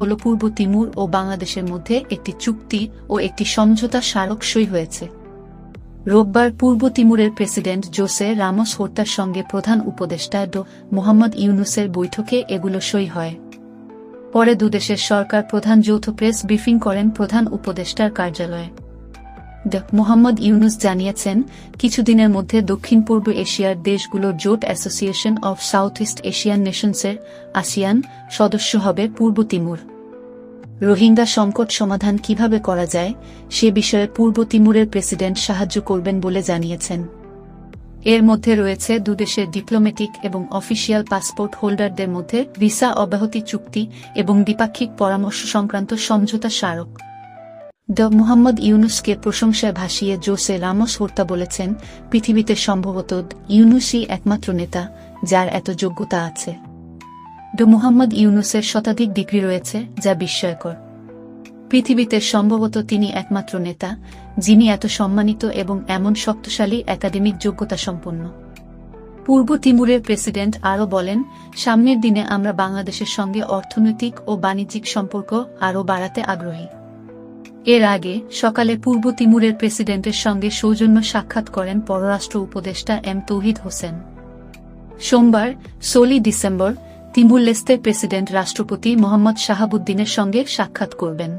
হল পূর্ব তিমুর ও বাংলাদেশের মধ্যে একটি চুক্তি ও একটি সমঝোতা স্মারক সই হয়েছে। রোববার পূর্ব তিমুরের প্রেসিডেন্ট জোসে রামস হত্যার সঙ্গে প্রধান উপদেষ্টা ড মোহাম্মদ ইউনুসের বৈঠকে এগুলো সই হয়। পরে দুদেশের সরকার প্রধান যৌথ প্রেস ব্রিফিং করেন প্রধান উপদেষ্টার কার্যালয়ে। ড মোহাম্মদ ইউনুস জানিয়েছেন, কিছুদিনের মধ্যে দক্ষিণ পূর্ব এশিয়ার দেশগুলোর জোট association of south east Asian নেশনসের ASEAN সদস্য হবে পূর্ব তিমুর। রোহিঙ্গা সংকট সমাধান কীভাবে করা যায়, সে বিষয়ে পূর্ব তিমুরের প্রেসিডেন্ট সাহায্য করবেন বলে জানিয়েছেন। এর মধ্যে রয়েছে দুদেশের ডিপ্লোম্যাটিক এবং অফিসিয়াল পাসপোর্ট হোল্ডারদের মধ্যে ভিসা অব্যাহতি চুক্তি এবং দ্বিপাক্ষিক পরামর্শ সংক্রান্ত সমঝোতা স্মারক। ড. মোহাম্মদ ইউনুসকে প্রশংসায় ভাসিয়ে জোসে রামস হত্যা বলেছেন, পৃথিবীতে সম্ভবত ইউনুসই একমাত্র নেতা, যার এত যোগ্যতা আছে। ড মুহাম্মদ ইউনুসের শতাধিক ডিগ্রি রয়েছে, যা বিস্ময়কর। পৃথিবীতে সম্ভবত তিনি একমাত্র নেতা, যিনি এত সম্মানিত এবং এমন শক্তিশালী একাডেমিক যোগ্যতা সম্পন্ন। পূর্ব তিমুরের প্রেসিডেন্ট আরও বলেন, সামনের দিনে আমরা বাংলাদেশের সঙ্গে অর্থনৈতিক ও বাণিজ্যিক সম্পর্ক আরও বাড়াতে আগ্রহী। এর আগে, সকালে পূর্ব তিমুরের প্রেসিডেন্টের সঙ্গে সৌজন্য সাক্ষাৎ করেন পররাষ্ট্র উপদেষ্টা এম তৌহিদ হোসেন। সোমবার, ষোলই ডিসেম্বর তিমুর লেস্তের প্রেসিডেন্ট রাষ্ট্রপতি মোহাম্মদ শাহাবুদ্দিনের সঙ্গে সাক্ষাৎ করবেন।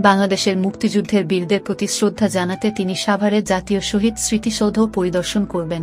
বাংলাদেশের মুক্তিযুদ্ধের বীরদের প্রতি শ্রদ্ধা জানাতে তিনি সাভারে জাতীয় শহীদ স্মৃতিসৌধ পরিদর্শন করবেন।